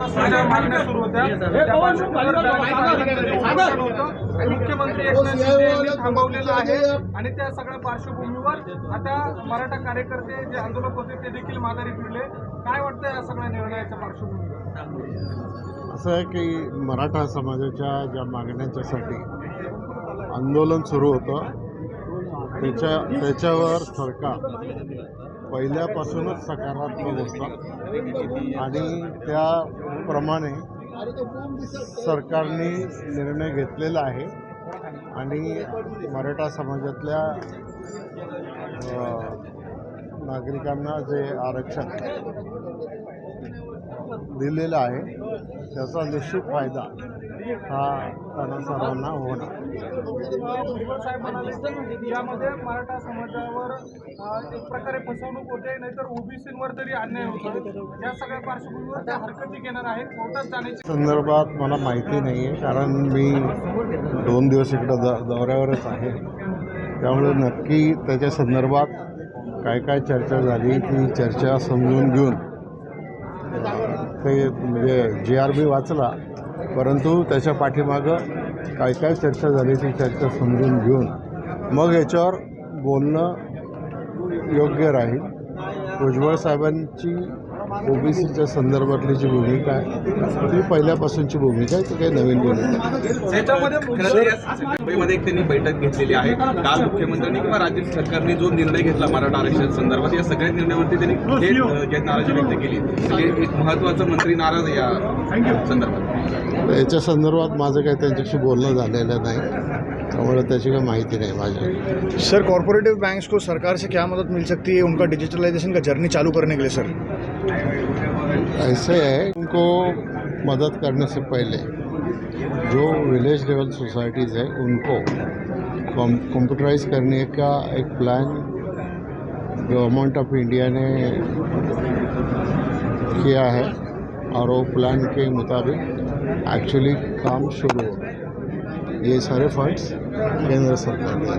मागण्या सुरू होत्या. मुख्यमंत्री एकनाथ शिंदे यांनी थांबवलेलं आहे. आणि त्या सगळ्या पार्श्वभूमीवर आता मराठा कार्यकर्ते जे आंदोलक होते ते देखील माघारी फिरले. काय वाटतं या सगळ्या निर्णयाच्या पार्श्वभूमीवर? असं आहे की मराठा समाजाच्या ज्या मागण्यांच्यासाठी आंदोलन सुरू होतं त्याच्या त्याच्यावर सरकार पहिल्यापासूनच सकारात्मक होता आणि त्याप्रमाणे सरकारने निर्णय घेतलेला आहे. आणि मराठा समाजातल्या नागरिकांना जे आरक्षण दिलेलं आहे त्याचा निश्चित फायदा हा त्यांना सर्वांना होणार. भुजबळ साहेब म्हणाले की यामध्ये मराठा समाजावर अ, एक प्रकारे फसवणूक होते नाहीतर ओबीसीवर तरी अन्याय होतो या सगळ्या पार्श्वभूमीवर त्या हरकती घेणार आहेत. कोर्टात जाण्याची संदर्भात मला माहिती नाही आहे कारण मी दोन दिवस इकडं द दौऱ्यावरच आहे. त्यामुळे नक्की त्याच्या संदर्भात काय काय चर्चा झाली ती चर्चा समजून घेऊन ते म्हणजे जी आर बी वाचला परंतु त्याच्या पाठीमागं काय काय चर्चा झाली ती चर्चा समजून घेऊन मग याच्यावर बोलणं योग्य राहील. भुजबळ साहेबांची ओबीसीच्या संदर्भातली जी भूमिका आहे ती पहिल्यापासूनची भूमिका आहे ती काही नवीन भूमिका मुंबईमध्ये एक त्यांनी बैठक घेतलेली आहे. काल मुख्यमंत्र्यांनी किंवा राज्य सरकारने जो निर्णय घेतला मराठा आरक्षण संदर्भात या सगळ्या निर्णयावरती त्यांनी जे नाराजी व्यक्त केली. म्हणजे एक महत्त्वाचा मंत्री नाराज आहे या संदर्भात. याच्या संदर्भात माझं काही त्यांच्याशी बोलणं झालेलं नाही. त्यामुळे त्याची काही माहिती नाही माझ्या सर कॉरपोरेटिव बैंक्स को सरकार से क्या मदद मिल सकती है? उनका डिजिटलाइजेशन का जर्नी चालू करने के लिए सर ऐसे है, उनको मदद करने से पहले जो विलेज लेवल सोसाइटीज़ है, उनको कंप्यूटराइज करने का एक प्लान गवर्नमेंट ऑफ़ इंडिया ने किया है और वो प्लान के मुताबिक एक्चुअली काम शुरू हो ये सारे फंड्स केंद्र सरकार दे